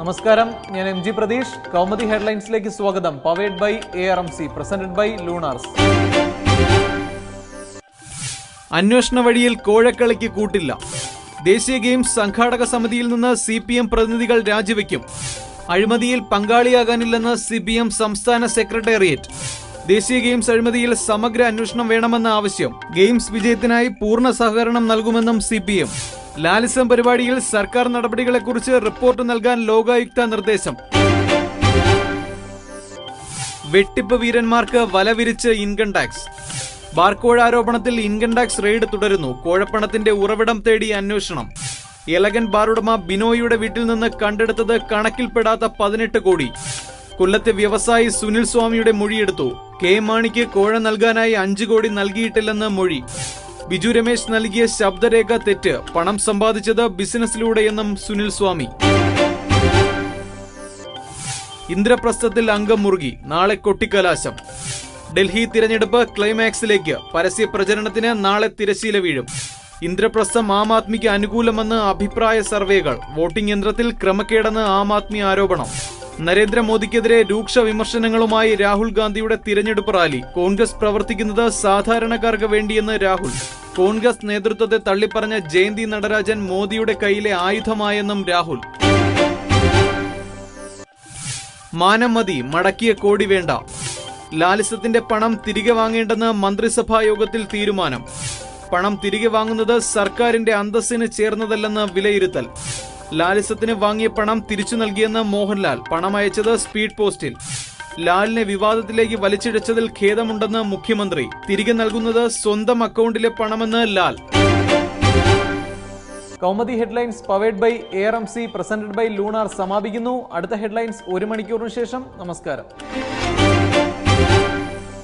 നമസ്കാരം. ഞാൻ M G Pratheesh. Kaumudi ഹെഡ്ലൈൻസിലേക്ക് സ്വാഗതം. Powered by A R M C presented by Lunars. അന്വേഷണ വഴിയിൽ കോഴക്കളിക്ക് കൂട്ടില്ല. ദേശീയ ഗെയിംസ് സംഘാടക സമിതിയിൽ നിന്ന് സി പി എം പ്രതിനിധികൾ രാജിവെക്കും. അഴിമതിയിൽ പങ്കാളിയാകാനില്ലെന്ന് സി പി എം സംസ്ഥാന സെക്രട്ടേറിയറ്റ്. ദേശീയ ഗെയിംസ് അഴിമതിയിൽ സമഗ്ര അന്വേഷണം വേണമെന്ന ആവശ്യം ഗെയിംസ് വിജയത്തിനായി പൂർണ സഹകരണം നൽകുമെന്നും സി പി എം. ലാലിസം പരിപാടിയിൽ സർക്കാർ നടപടികളെ കുറിച്ച് റിപ്പോർട്ട് നൽകാൻ ലോകായുക്ത നിർദ്ദേശം. വെട്ടിപ്പ് വീരന്മാർക്ക് വലവിരിച്ച് ഇൻകം ടാക്സ് ബാർക്കോഴ ആരോപണത്തിൽ ഇൻകം ടാക്സ് റെയ്ഡ് തുടരുന്നു. കോഴപ്പണത്തിന്റെ ഉറവിടം തേടി അന്വേഷണം. എലഗൻ ബാറുടമ ബിനോയിയുടെ വീട്ടിൽ നിന്ന് കണ്ടെടുത്തത് കണക്കിൽപ്പെടാത്ത പതിനെട്ട് കോടി. കൊല്ലത്തെ വ്യവസായി സുനിൽ സ്വാമിയുടെ മൊഴിയെടുത്തു. കെ മാണിക്ക് കോഴ നൽകാനായി അഞ്ചു കോടി നൽകിയിട്ടില്ലെന്ന് മൊഴി. ബിജു രമേശ് നൽകിയ ശബ്ദരേഖ തെറ്റ് പണം സമ്പാദിച്ചത് ബിസിനസ്സിലൂടെയെന്നും സുനിൽ സ്വാമി. ഇന്ദ്രപ്രസ്ഥത്തിൽ അംഗം മുറുകി നാളെ കൊട്ടിക്കലാശം. ഡൽഹി തിരഞ്ഞെടുപ്പ് ക്ലൈമാക്സിലേക്ക് പരസ്യ പ്രചരണത്തിന് നാളെ തിരശീല വീഴും. ഇന്ദ്രപ്രസ്ഥം ആം ആദ്മിക്ക് അനുകൂലമെന്ന് അഭിപ്രായ സർവേകൾ. വോട്ടിംഗ് യന്ത്രത്തിൽ ക്രമക്കേടെന്ന് ആം ആദ്മി ആരോപണം. നരേന്ദ്രമോദിക്കെതിരെ രൂക്ഷ വിമർശനങ്ങളുമായി രാഹുൽ ഗാന്ധിയുടെ തിരഞ്ഞെടുപ്പ് റാലി. കോൺഗ്രസ് പ്രവർത്തിക്കുന്നത് സാധാരണക്കാർക്ക് വേണ്ടിയെന്ന് രാഹുൽ. കോൺഗ്രസ് നേതൃത്വത്തെ തള്ളിപ്പറഞ്ഞ ജയന്തി നടരാജൻ മോദിയുടെ കയ്യിലെ ആയുധമായെന്നും രാഹുൽ. മാനം മതി മടക്കിയ കോടി വേണ്ട. ലാലിസത്തിന്റെ പണം തിരികെ വാങ്ങേണ്ടെന്ന് മന്ത്രിസഭാ യോഗത്തിൽ തീരുമാനം. പണം തിരികെ വാങ്ങുന്നത് സർക്കാരിന്റെ അന്തസ്സിന് ചേർന്നതല്ലെന്ന് വിലയിരുത്തൽ. ലാലിസത്തിന് വാങ്ങിയ പണം തിരിച്ചു നൽകിയെന്ന് മോഹൻലാൽ പണം അയച്ചത് സ്പീഡ് പോസ്റ്റിൽ. ലാലിനെ വിവാദത്തിലേക്ക് വലിച്ചിഴച്ചതിൽ ഖേദമുണ്ടെന്ന് മുഖ്യമന്ത്രി. തിരികെ നൽകുന്നത് സ്വന്തം അക്കൗണ്ടിലെ പണമെന്ന് Lal. Kaumudi headlines powered by A R M C presented by Lunar സമാപിക്കുന്നു. അടുത്ത ഹെഡ്ലൈൻസ് ഒരു മണിക്കൂറിന് ശേഷം. നമസ്കാരം.